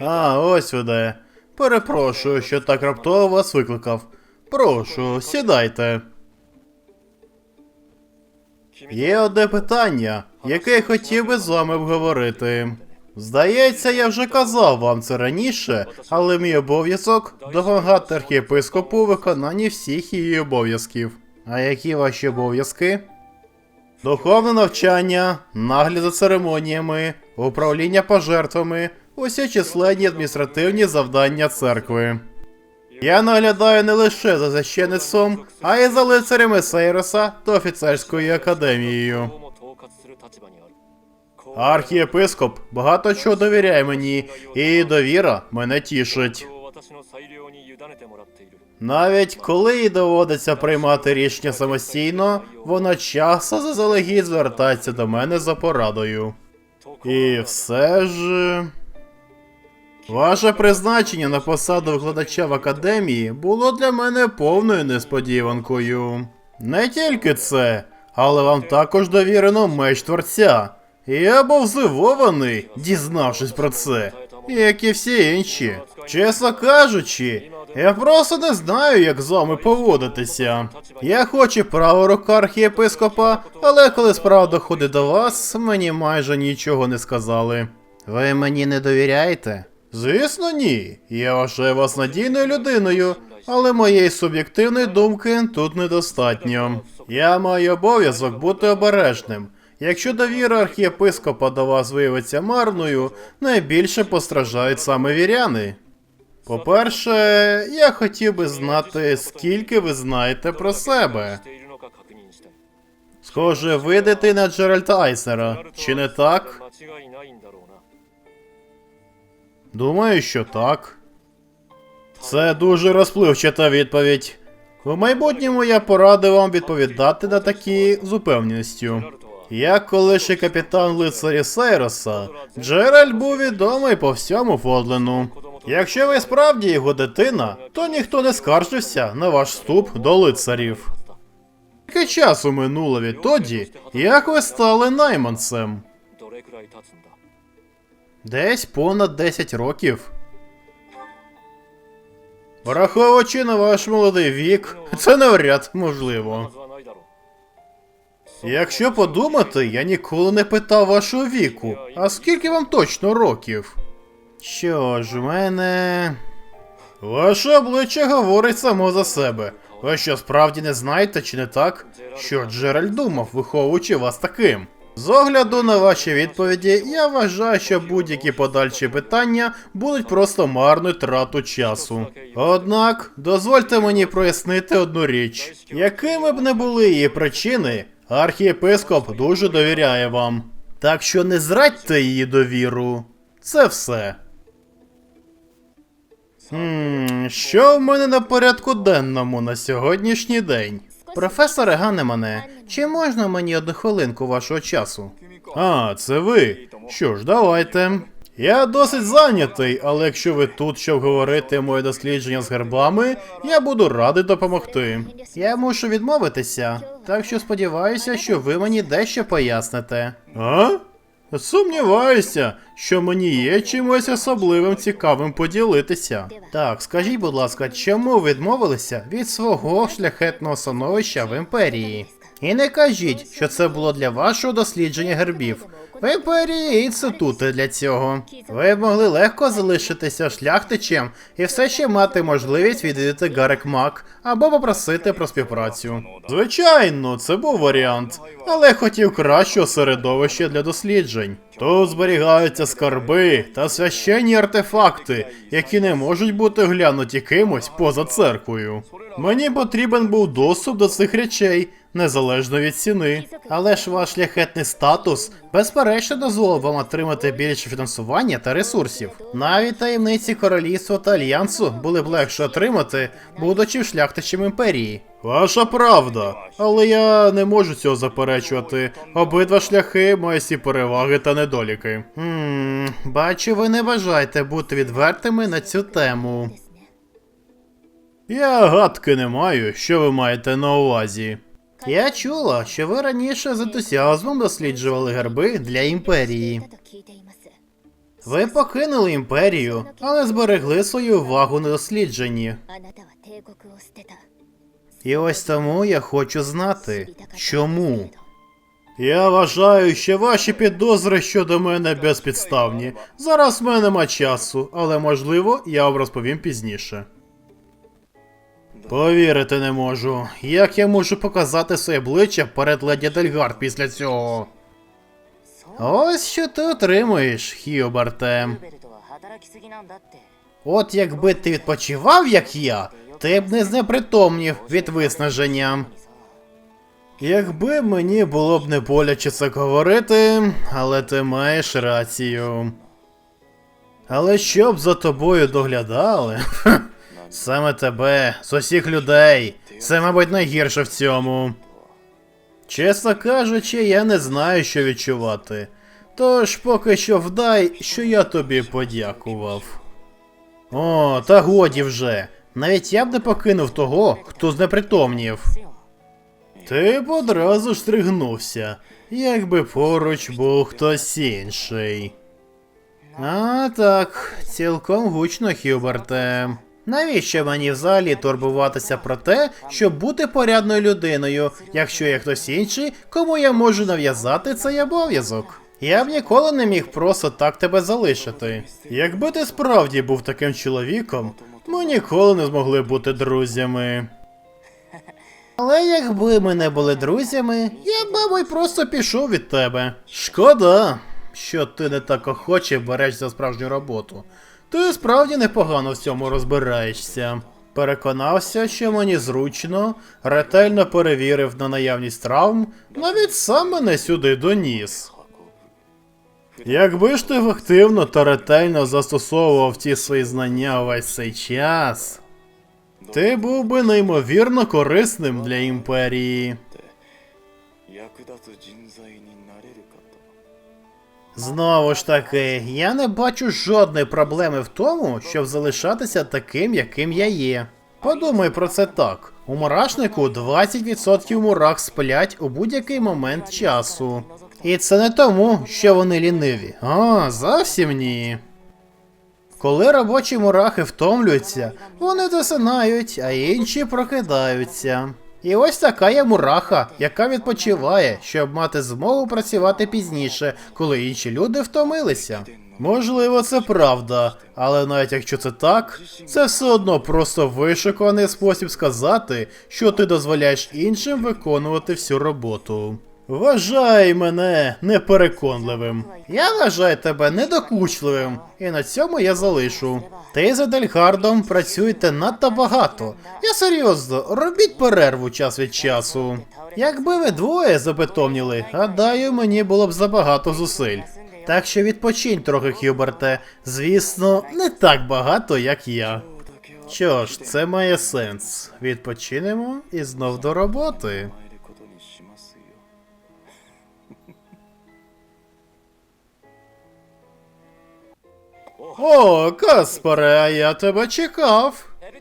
А, ось ви де. Перепрошую, що так раптово вас викликав. Прошу, сідайте. Є одне питання, яке я хотів би з вами обговорити. Здається, я вже казав вам це раніше, але мій обов'язок допомагати архієпископу у виконанні всіх її обов'язків. А які ваші обов'язки? Духовне навчання, нагляд за церемоніями, управління пожертвами, усі численні адміністративні завдання церкви. Я наглядаю не лише за священицтвом, а й за лицарями Сейроса та офіцерською академією. Архієпископ багато чого довіряє мені, і довіра мене тішить. Навіть коли їй доводиться приймати рішення самостійно, вона часто заздалегідь звертається до мене за порадою. І все ж. Ваше призначення на посаду викладача в академії було для мене повною несподіванкою. Не тільки це, але вам також довірено меч творця. Я був здивований, дізнавшись про це, як і всі інші. Чесно кажучи, я просто не знаю, як з вами поводитися. Я хоч і права рука архієпископа, але коли справа доходить до вас, мені майже нічого не сказали. Ви мені не довіряєте? Звісно, ні. Я вважаю вас надійною людиною, але моєї суб'єктивної думки тут недостатньо. Я маю обов'язок бути обережним. Якщо довіра архієпископа до вас виявиться марною, найбільше постраждають саме віряни. По-перше, я хотів би знати, скільки ви знаєте про себе. Схоже, ви дитина Джеральда Айснера, чи не так? Думаю, що так. Це дуже розпливчата відповідь. У майбутньому я порадив вам відповідати на такі з упевненістю. Як колишній капітан лицарі Сейроса, Джеральд був відомий по всьому Фодлену. Якщо ви справді його дитина, то ніхто не скаржився на ваш вступ до лицарів. Скільки часу минуло відтоді, як ви стали найманцем? Десь понад 10 років. Враховуючи на ваш молодий вік, це навряд можливо. Якщо подумати, я ніколи не питав вашого віку. А скільки вам точно років? Що ж, у мене. Ваше обличчя говорить само за себе. Ви що справді не знаєте, чи не так, що Джеральд думав, виховуючи вас таким? З огляду на ваші відповіді, я вважаю, що будь-які подальші питання будуть просто марною трату часу. Однак, дозвольте мені прояснити одну річ: якими б не були її причини, архієпископ дуже довіряє вам. Так що не зрадьте її довіру. Це все. Хм, що в мене на порядку денному на сьогоднішній день? Професоре Ганемане, чи можна мені одну хвилинку вашого часу? А, це ви. Що ж, давайте. Я досить зайнятий, але якщо ви тут, щоб говорити моє дослідження з гербами, я буду радий допомогти. Я мушу відмовитися, так що сподіваюся, що ви мені дещо поясните. А? Сумніваюся, що мені є чимось особливим цікавим поділитися. Так, скажіть, будь ласка, чому ви відмовилися від свого шляхетного становища в імперії? І не кажіть, що це було для вашого дослідження гербів. В імперії є інститути для цього. Ви могли легко залишитися шляхтичем і все ще мати можливість відвідати Гарек Мак або попросити про співпрацю. Звичайно, це був варіант, але хотів кращого середовища для досліджень. Тут зберігаються скарби та священні артефакти, які не можуть бути глянуті кимось поза церквою. Мені потрібен був доступ до цих речей, незалежно від ціни. Але ж ваш шляхетний статус безперечно дозволив вам отримати більше фінансування та ресурсів. Навіть таємниці королівства та альянсу були б легше отримати, будучи шляхтичем імперії. Ваша правда, але я не можу цього заперечувати. Обидва шляхи мають всі переваги та недоліки. Хм, бачу, ви не бажаєте бути відвертими на цю тему. Я гадки не маю, що ви маєте на увазі. Я чула, що ви раніше з ентузіазмом досліджували герби для імперії. Ви покинули імперію, але зберегли свою увагу на дослідженні. І ось тому я хочу знати, чому. Я вважаю, що ваші підозри щодо мене безпідставні. Зараз в мене нема часу, але можливо я вам розповім пізніше. Повірити не можу. Як я можу показати своє обличчя перед леді Дельгард після цього? Ось що ти отримуєш, Хіобарте. От якби ти відпочивав, як я, ти б не знепритомнів від виснаження. Якби мені було б не боляче це говорити, але ти маєш рацію. Але щоб за тобою доглядали. саме тебе, з усіх людей, це, мабуть, найгірше в цьому. Чесно кажучи, я не знаю, що відчувати. Тож поки що вдай, що я тобі подякував. О, та годі вже. Навіть я б не покинув того, хто знепритомнів. Ти б одразу ж стригнувся, якби поруч був хтось інший. А так, цілком гучно, Хюберте. Навіщо мені взагалі турбуватися про те, щоб бути порядною людиною, якщо є хтось інший, кому я можу нав'язати цей обов'язок? Я б ніколи не міг просто так тебе залишити. Якби ти справді був таким чоловіком, ми ніколи не змогли бути друзями. Але якби ми не були друзями, я б, мабуть, просто пішов від тебе. Шкода, що ти не так охоче береш за справжню роботу. Ти справді непогано в цьому розбираєшся. Переконався, що мені зручно, ретельно перевірив на наявність травм, навіть сам мене сюди доніс. Якби ж ти активно та ретельно застосовував ті свої знання увесь цей час, ти був би неймовірно корисним для імперії. Знову ж таки, я не бачу жодної проблеми в тому, щоб залишатися таким, яким я є. Подумай про це так. У мурашнику 20% мурах сплять у будь-який момент часу. І це не тому, що вони ліниві. А, зовсім ні. Коли робочі мурахи втомлюються, вони досинають, а інші прокидаються. І ось така є мураха, яка відпочиває, щоб мати змогу працювати пізніше, коли інші люди втомилися. Можливо, це правда, але навіть якщо це так, це все одно просто вишуканий спосіб сказати, що ти дозволяєш іншим виконувати всю роботу. Вважай мене непереконливим. Я вважаю тебе недокучливим, і на цьому я залишу. Ти з Едельгардом працюєте надто багато. Я серйозно, робіть перерву час від часу. Якби ви двоє забетомніли, гадаю, мені було б забагато зусиль. Так що відпочинь трохи, Хюберте. Звісно, не так багато, як я. Що ж, це має сенс. Відпочинемо і знов до роботи. О, Каспаре, а я тебе чекав.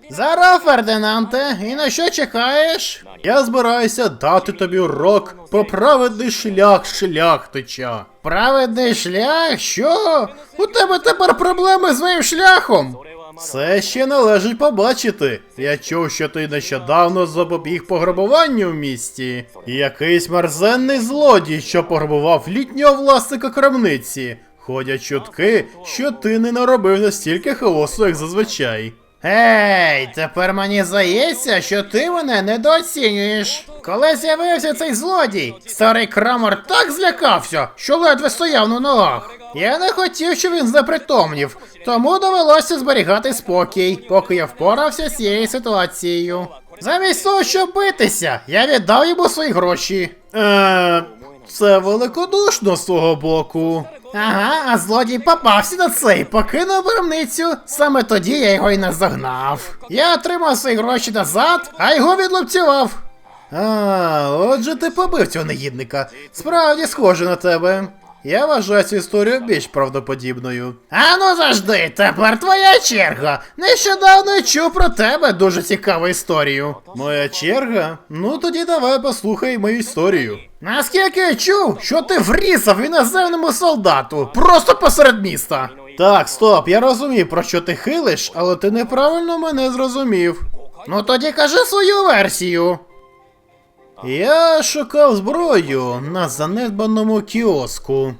Зараз, Фердинанте, і на що чекаєш? Я збираюся дати тобі урок про праведний шлях шляхтича. Праведний шлях? Що? У тебе тепер проблеми з моїм шляхом? Це ще належить побачити. Я чув, що ти нещодавно запобіг пограбуванню в місті. Якийсь мерзенний злодій, що пограбував літнього власника крамниці. Ходять чутки, що ти не наробив настільки хаосу, як зазвичай. Ей, тепер мені здається, що ти мене недооцінюєш. Коли з'явився цей злодій, старий крамор так злякався, що ледве стояв на ногах. Я не хотів, щоб він знепритомнів, тому довелося зберігати спокій, поки я впорався з цією ситуацією. Замість того, щоб битися, я віддав йому свої гроші. Е, це великодушно з твого боку. Ага, а злодій попався на це і покинув виробницю. Саме тоді я його й наздогнав. Я отримав свої гроші назад, а його відлупцював. А, отже, ти побив цього негідника. Справді схоже на тебе. Я вважаю цю історію більш правдоподібною. А ну завжди, тепер твоя черга. Нещодавно чув про тебе дуже цікаву історію. Моя черга? Ну тоді давай послухай мою історію. Наскільки я чув, що ти врізав іноземному солдату просто посеред міста. Так, стоп, я розумію, про що ти хилиш, але ти неправильно мене зрозумів. Ну тоді кажи свою версію. Я шукав зброю на занедбаному кіоску.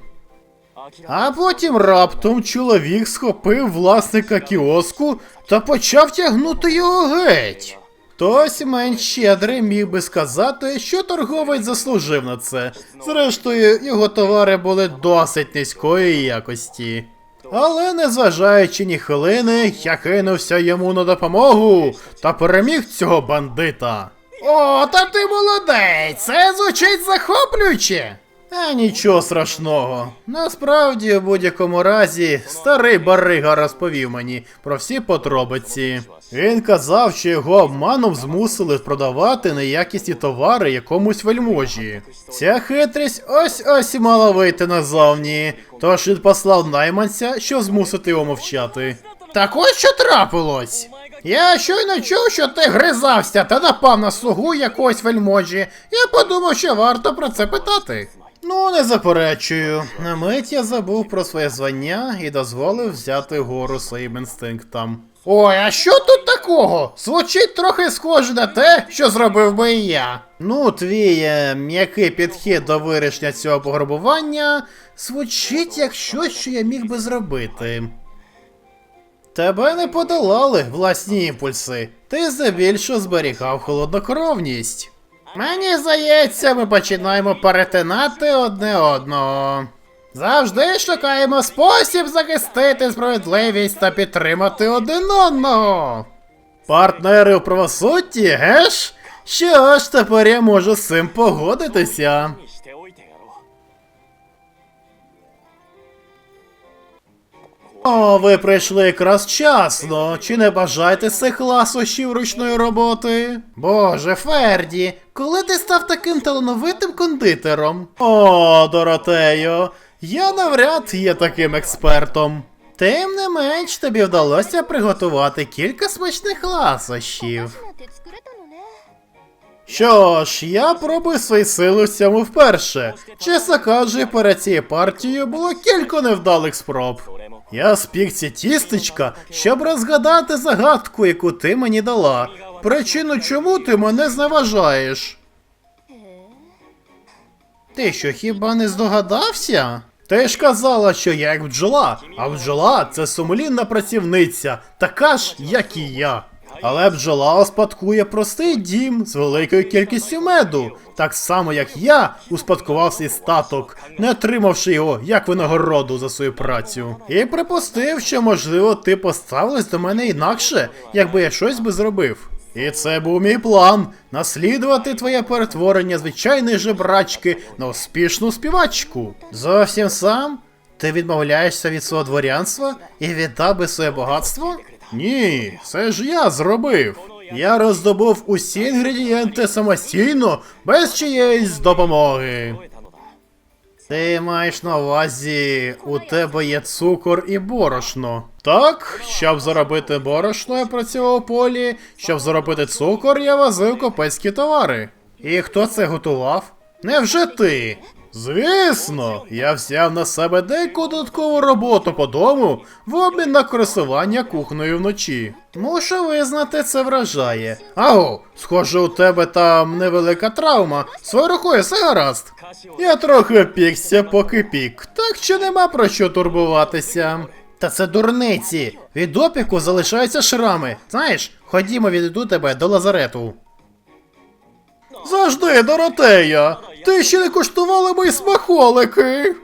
А потім раптом чоловік схопив власника кіоску та почав тягнути його геть. Хтось менш щедрий міг би сказати, що торговець заслужив на це. Зрештою, його товари були досить низької якості. Але незважаючи ні хвилини, я кинувся йому на допомогу та переміг цього бандита. О, та ти молодець! Це звучить захоплююче. А нічого страшного. Насправді, в будь-якому разі, старий барига розповів мені про всі подробиці. Він казав, що його обманом змусили продавати неякісні товари якомусь вельможі. Ця хитрість ось ось мала вийти назовні. Тож він послав найманця, щоб змусити його мовчати. Так ось що трапилось. Я щойно чув, що ти гризався та напав на слугу якогось вельможі. Я подумав, що варто про це питати. Ну, не заперечую. На мить я забув про своє звання і дозволив взяти гору своїм інстинктам. Ой, а що тут такого? Звучить трохи схоже на те, що зробив би і я. Ну, твій е, м'який підхід до вирішення цього пограбування звучить як щось, що я міг би зробити. Тебе не подолали власні імпульси. Ти здебільшого зберігав холоднокровність. Мені здається, ми починаємо перетинати одне одного. Завжди шукаємо спосіб захистити справедливість та підтримати один одного. Партнери у правосудді, геш? Що ж, тепер я можу з цим погодитися. О, ви прийшли якраз часно. Чи не бажаєте цих ласощів ручної роботи? Боже, Ферді, коли ти став таким талановитим кондитером? О, Доротею, я навряд є таким експертом. Тим не менш тобі вдалося приготувати кілька смачних ласощів. Що ж, я пробую свої сили в цьому вперше. Чесно кажучи, перед цією партією було кілька невдалих спроб. Я спік ці тістечка, щоб розгадати загадку, яку ти мені дала. Причину, чому ти мене зневажаєш? Ти що, хіба не здогадався? Ти ж казала, що я як бджола, а бджола це сумлінна працівниця, така ж, як і я. Але бджола успадкує простий дім з великою кількістю меду, так само як я успадкував свій статок, не отримавши його як винагороду за свою працю. І припустив, що можливо ти поставилась до мене інакше, якби я щось би зробив. І це був мій план наслідувати твоє перетворення звичайної жебрачки на успішну співачку. Зовсім сам? Ти відмовляєшся від свого дворянства і віддав би своє багатство? Ні, це ж я зробив. Я роздобув усі інгредієнти самостійно, без чиєїсь допомоги. Ти маєш на увазі, у тебе є цукор і борошно. Так, щоб заробити борошно, я працював у полі, щоб заробити цукор, я возив копецькі товари. І хто це готував? Невже ти? Звісно, я взяв на себе деяку додаткову роботу по дому в обмін на користування кухнею вночі. Мушу визнати, це вражає. Аго, схоже, у тебе там невелика травма. Своєю рукою все гаразд. Я трохи пікся, поки пік, так що нема про що турбуватися. Та це дурниці. Від опіку залишаються шрами. Знаєш, ходімо, відведу тебе до лазарету. Завжди, Доротея! Ти ще не куштувала мої смаколики.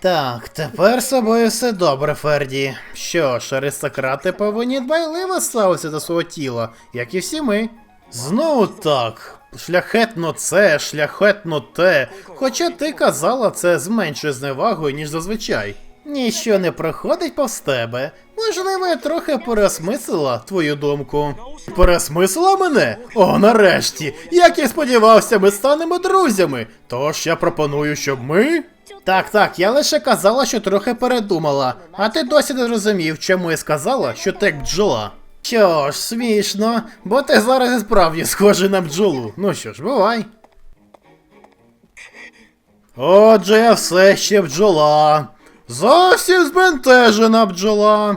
Так, тепер з собою все добре, Ферді. Що ж, аристократи повинні дбайливо ставитися до свого тіла, як і всі ми. Знову так. Шляхетно це, шляхетно те. Хоча ти казала це з меншою зневагою, ніж зазвичай. Ніщо не проходить повз тебе. Можливо, я трохи переосмислила твою думку. Переосмислила мене? О, нарешті! Як я сподівався, ми станемо друзями. Тож я пропоную, щоб ми. Так, так, я лише казала, що трохи передумала, а ти досі не зрозумів, чому я сказала, що ти бджола. Що ж, смішно, бо ти зараз і справді схожий на бджолу. Ну що ж, бувай. Отже, я все ще бджола. Зовсім збентежена бджола.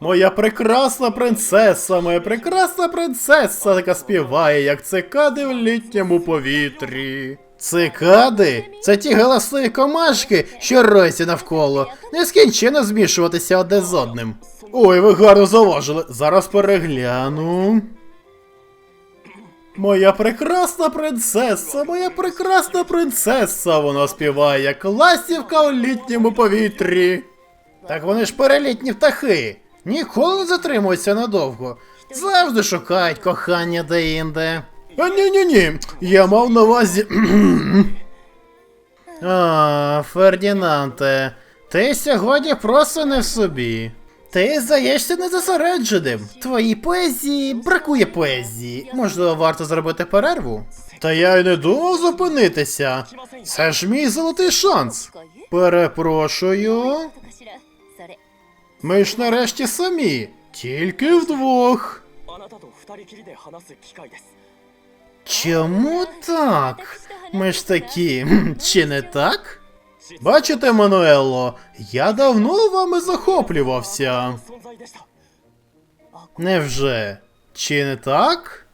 Моя прекрасна принцеса, моя прекрасна принцеса, яка співає, як цикади в літньому повітрі. Цикади? Це ті галасливі комашки, що роються навколо, нескінченно змішуватися одне з одним. Ой, ви гарно зауважили. Зараз перегляну. Моя прекрасна принцеса, моя прекрасна принцеса, вона співає як ластівка у літньому повітрі. Так вони ж перелітні птахи. Ніколи не затримуються надовго. Завжди шукають кохання де-інде. А ні-ні-ні, я мав на увазі. А, Фердінанте, ти сьогодні просто не в собі. Ти здаєшся незасередженим. Твої поезії бракує поезії. Можливо, варто зробити перерву? Та я й не думав зупинитися. Це ж мій золотий шанс. Перепрошую. Ми ж нарешті самі, тільки вдвох. Чому так? Ми ж такі, чи не так? Бачите, Мануело, я давно вами захоплювався. Невже? Чи не так?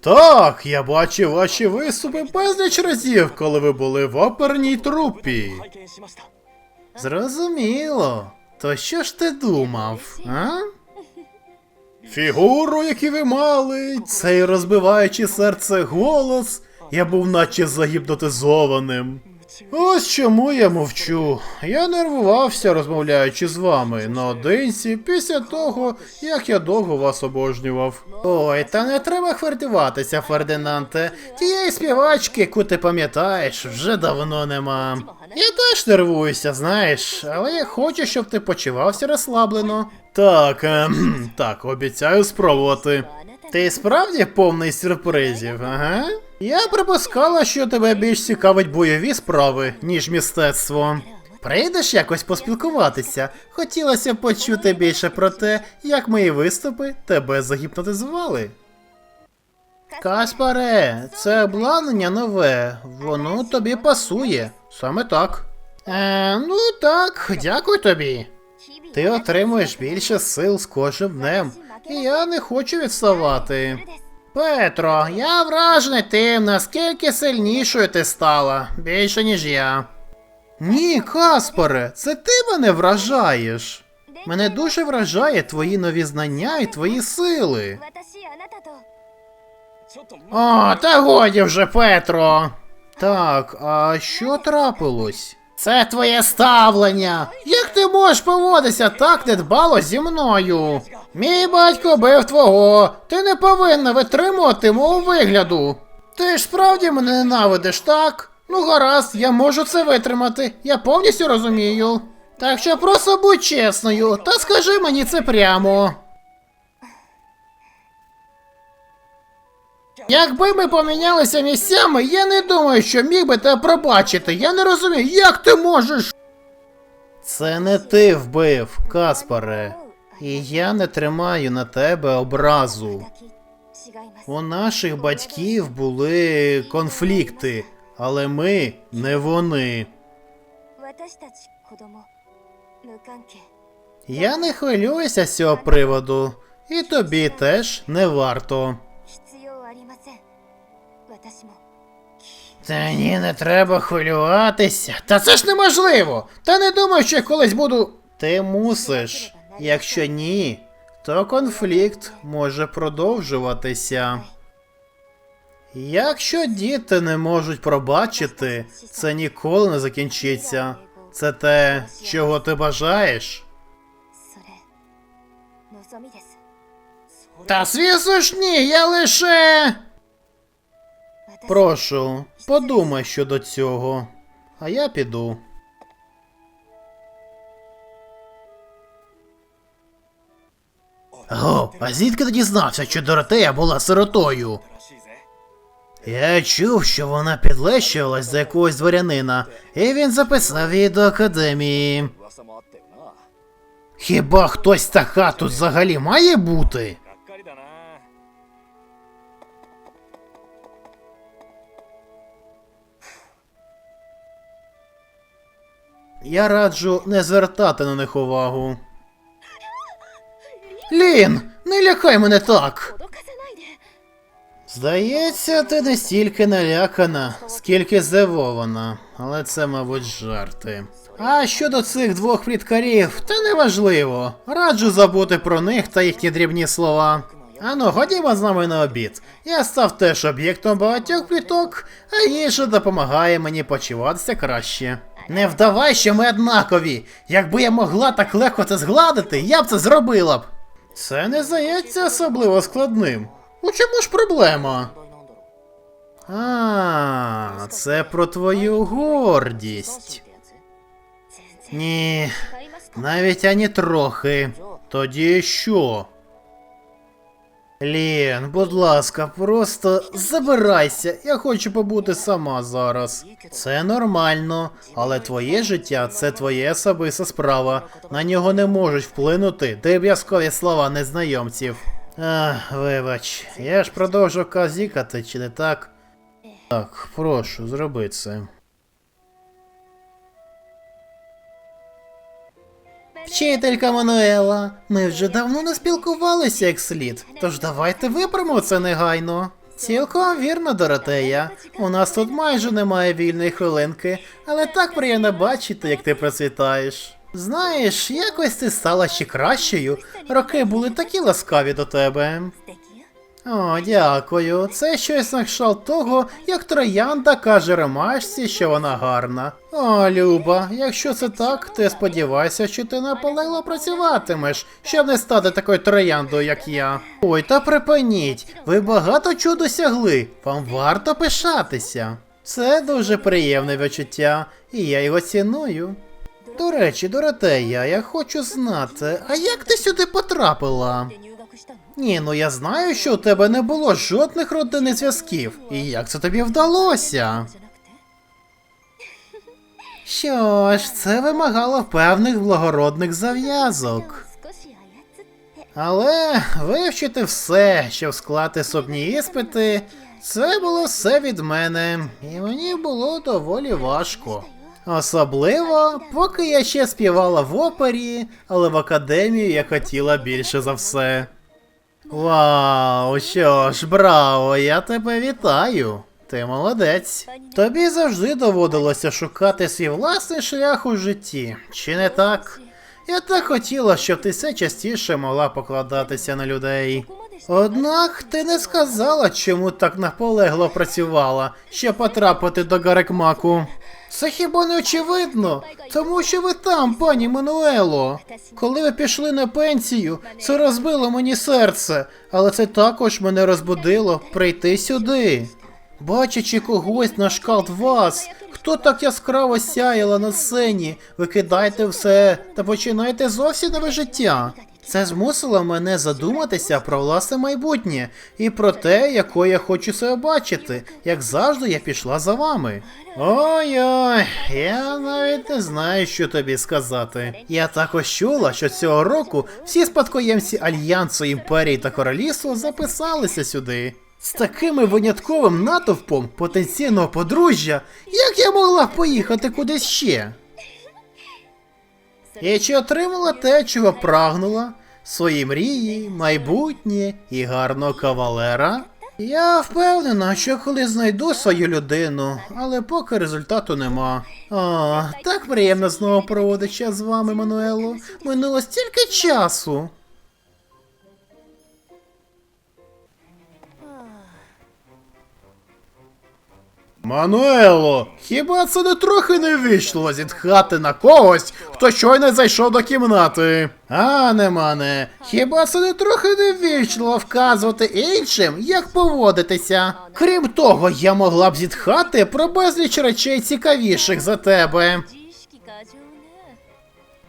Так, я бачив ваші виступи безліч разів, коли ви були в оперній трупі. Зрозуміло. То що ж ти думав, а? Фігуру, які ви мали, цей розбиваючий серце голос, я був наче загіпнотизованим. Ось чому я мовчу. Я нервувався, розмовляючи з вами наодинці після того, як я довго вас обожнював. Ой, та не треба хвилюватися, Фердинанте. Тієї співачки, яку ти пам'ятаєш, вже давно нема. Я теж нервуюся, знаєш, але я хочу, щоб ти почувався розслаблено. Так, ем, так, обіцяю спробувати. Ти справді повний сюрпризів, ага? Я припускала, що тебе більш цікавить бойові справи, ніж мистецтво. Прийдеш якось поспілкуватися. Хотілося б почути більше про те, як мої виступи тебе загіпнотизували. Каспаре, це обладнання нове, воно тобі пасує. Саме так. Е, ну так, дякую тобі. Ти отримуєш більше сил з кожним днем, я не хочу відставати. Петро, я вражений тим, наскільки сильнішою ти стала, більше ніж я. Ні, Каспаре, це ти мене вражаєш. Мене дуже вражає твої нові знання і твої сили. О, та годі вже, Петро. Так, а що трапилось? Це твоє ставлення. Як ти можеш поводитися так недбало зі мною? Мій батько бив твого. Ти не повинна витримувати мого вигляду. Ти ж справді мене ненавидиш, так? Ну гаразд, я можу це витримати. Я повністю розумію. Так що просто будь чесною, та скажи мені це прямо. Якби ми помінялися місцями, я не думаю, що міг би тебе пробачити. Я не розумію, як ти можеш. Це не ти вбив, Каспаре. І я не тримаю на тебе образу. У наших батьків були конфлікти, але ми не вони. Я не хвилююся з цього приводу, і тобі теж не варто. Та ні, не треба хвилюватися. Та це ж неможливо! Та не думаю, що я колись буду. Ти мусиш. Якщо ні, то конфлікт може продовжуватися. Якщо діти не можуть пробачити, це ніколи не закінчиться. Це те, чого ти бажаєш. Та звісно ж ні, я лише. Прошу, подумай щодо цього, а я піду. Го, а звідки ти дізнався, що Доротея була сиротою? Я чув, що вона підлещувалась за якогось дворянина, і він записав її до академії. Хіба хтось така тут взагалі має бути? Я раджу не звертати на них увагу. Лін, не лякай мене так. Здається, ти не стільки налякана, скільки здивована, але це, мабуть, жарти. А щодо цих двох пліткарів, то неважливо. Раджу забути про них та їхні дрібні слова. Ану, ходімо з нами на обід. Я став теж об'єктом багатьох пліток, а їжа допомагає мені почуватися краще. Не вдавай, що ми однакові. Якби я могла так легко це згладити, я б це зробила б. Це не здається особливо складним. У чому ж проблема? А, це про твою гордість. Ні, навіть ані трохи. Тоді що? Лін, будь ласка, просто забирайся. Я хочу побути сама зараз. Це нормально, але твоє життя це твоє особиста справа. На нього не можуть вплинути дріб'язкові слова незнайомців. Ах, вибач, я ж продовжу казікати, чи не так? Так, прошу, зроби це. Вчителька Мануела, ми вже давно не спілкувалися як слід, тож давайте виправимо це негайно. Цілком вірно, Доротея. У нас тут майже немає вільної хвилинки, але так приємно бачити, як ти процвітаєш. Знаєш, якось ти стала ще кращою. Роки були такі ласкаві до тебе. О, дякую. Це щось на кшталт того, як троянда каже ремашці, що вона гарна. О, Люба, якщо це так, то я сподіваюся, що ти наполегло працюватимеш, щоб не стати такою трояндою, як я. Ой, та припиніть, ви багато чого досягли. Вам варто пишатися. Це дуже приємне відчуття, і я його ціную. До речі, Доротея, я хочу знати, а як ти сюди потрапила? Ні, ну я знаю, що у тебе не було жодних родинних зв'язків. І як це тобі вдалося? Що ж, це вимагало певних благородних зав'язок. Але вивчити все, щоб склати собні іспити, це було все від мене, і мені було доволі важко. Особливо, поки я ще співала в опері, але в академію я хотіла більше за все. Вау, що ж, браво, я тебе вітаю. Ти молодець. Тобі завжди доводилося шукати свій власний шлях у житті, чи не так? Я так хотіла, щоб ти все частіше могла покладатися на людей. Однак ти не сказала, чому так наполегло працювала, щоб потрапити до Гарекмаку. Це хіба не очевидно? Тому що ви там, пані Мануело. Коли ви пішли на пенсію, це розбило мені серце, але це також мене розбудило прийти сюди. Бачачи когось на шкалт вас, хто так яскраво сяяла на сцені, ви кидайте все та починайте зовсім нове життя. Це змусило мене задуматися про власне майбутнє і про те, якою я хочу себе бачити. Як завжди, я пішла за вами. Ой-ой, я навіть не знаю, що тобі сказати. Я також чула, що цього року всі спадкоємці Альянсу імперії та королівства записалися сюди. З такими винятковим натовпом потенційного подружжя, як я могла поїхати кудись ще? І чи отримала те, чого прагнула? Свої мрії, майбутнє і гарного кавалера? Я впевнена, що коли знайду свою людину, але поки результату нема. О, так приємно знову проводити час з вами, Мануело. Минуло стільки часу. Мануело, хіба це не трохи невічливо зітхати на когось, хто щойно зайшов до кімнати? А, не мане, хіба це не трохи невічливо вказувати іншим, як поводитися? Крім того, я могла б зітхати про безліч речей цікавіших за тебе.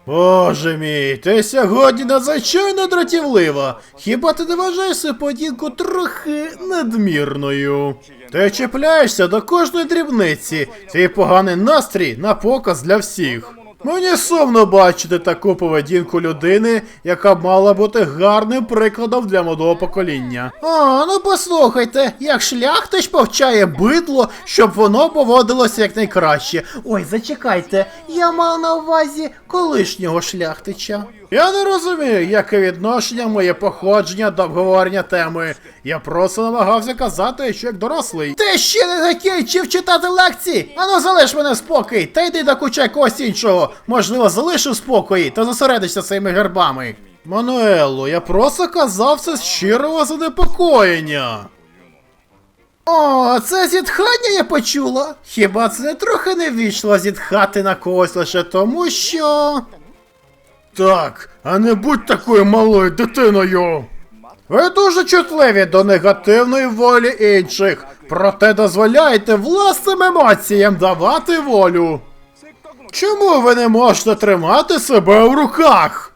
Боже мій, ти сьогодні надзвичайно дратівлива. Хіба ти не вважаєш свою подінку трохи надмірною? Ти чіпляєшся до кожної дрібниці. Твій поганий настрій на показ для всіх. Мені сумно бачити таку поведінку людини, яка мала бути гарним прикладом для молодого покоління. А, ну послухайте, як шляхтич повчає бидло, щоб воно поводилося якнайкраще. Ой, зачекайте, я мав на увазі колишнього шляхтича. Я не розумію, яке відношення моє походження до обговорення теми. Я просто намагався казати, що як дорослий. Ти ще не закінчив читати лекції? Ану залиш мене спокій, та йди докучай когось іншого. Можливо, залишив спокої та зосередишся своїми гербами. Мануело, я просто казав це з щирого занепокоєння. О, це зітхання я почула. Хіба це трохи не вічно зітхати на когось лише тому, що. Так, а не будь такою малою дитиною. Ви дуже чутливі до негативної волі інших, проте дозволяйте власним емоціям давати волю. Чому ви не можете тримати себе в руках?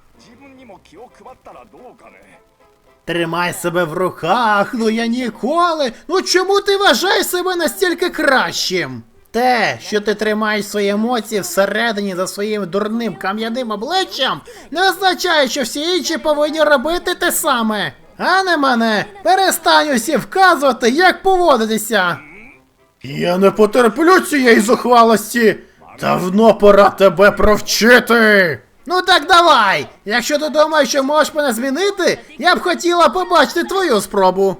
Тримай себе в руках, ну я ніколи. Ну чому ти вважаєш себе настільки кращим? Те, що ти тримаєш свої емоції всередині за своїм дурним кам'яним обличчям, не означає, що всі інші повинні робити те саме. А не мене, перестань усі вказувати, як поводитися. Я не потерплю цієї зухвалості. Давно пора тебе провчити. Ну так давай. Якщо ти думаєш, що можеш мене змінити, я б хотіла побачити твою спробу.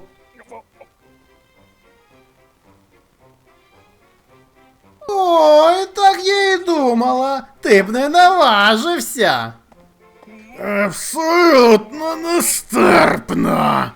Ой, так я і думала. Ти б не наважився. Абсолютно нестерпно.